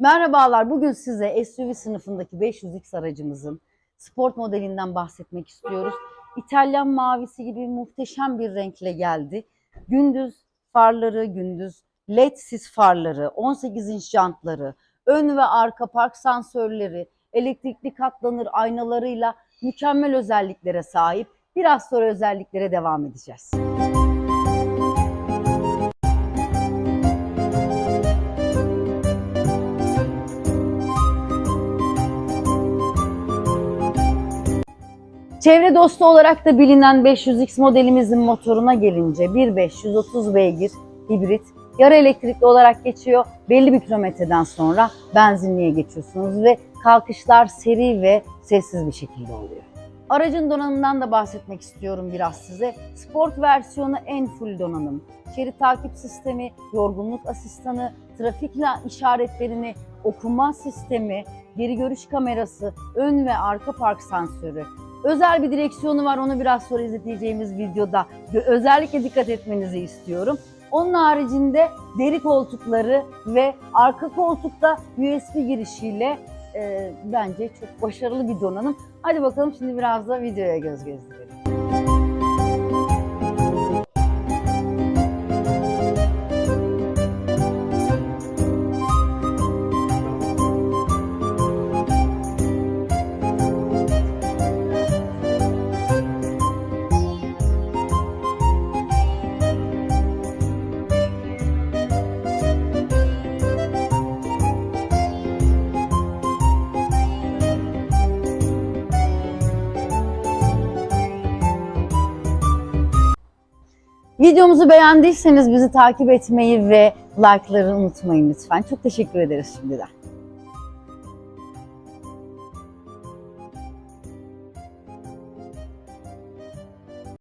Merhabalar, bugün size SUV sınıfındaki 500X aracımızın sport modelinden bahsetmek istiyoruz. İtalyan mavisi gibi muhteşem bir renkle geldi. Gündüz farları, gündüz led sis farları, 18 inç jantları, ön ve arka park sensörleri, elektrikli katlanır aynalarıyla mükemmel özelliklere sahip. Biraz sonra özelliklere devam edeceğiz. Çevre dostu olarak da bilinen 500X modelimizin motoruna gelince 1.530 beygir hibrit yarı elektrikli olarak geçiyor. Belli bir kilometreden sonra benzinliğe geçiyorsunuz ve kalkışlar seri ve sessiz bir şekilde oluyor. Aracın donanımından da bahsetmek istiyorum biraz size. Sport versiyonu en full donanım. Şerit takip sistemi, yorgunluk asistanı, trafik işaretlerini okuma sistemi, geri görüş kamerası, ön ve arka park sensörü, Özel bir direksiyonu var onu biraz sonra izleyeceğimiz videoda özellikle dikkat etmenizi istiyorum. Onun haricinde deri koltukları ve arka koltukta USB girişiyle e, bence çok başarılı bir donanım. Hadi bakalım şimdi biraz da videoya göz gezdirelim. Videomuzu beğendiyseniz bizi takip etmeyi ve like'ları unutmayın lütfen. Çok teşekkür ederiz şimdiden.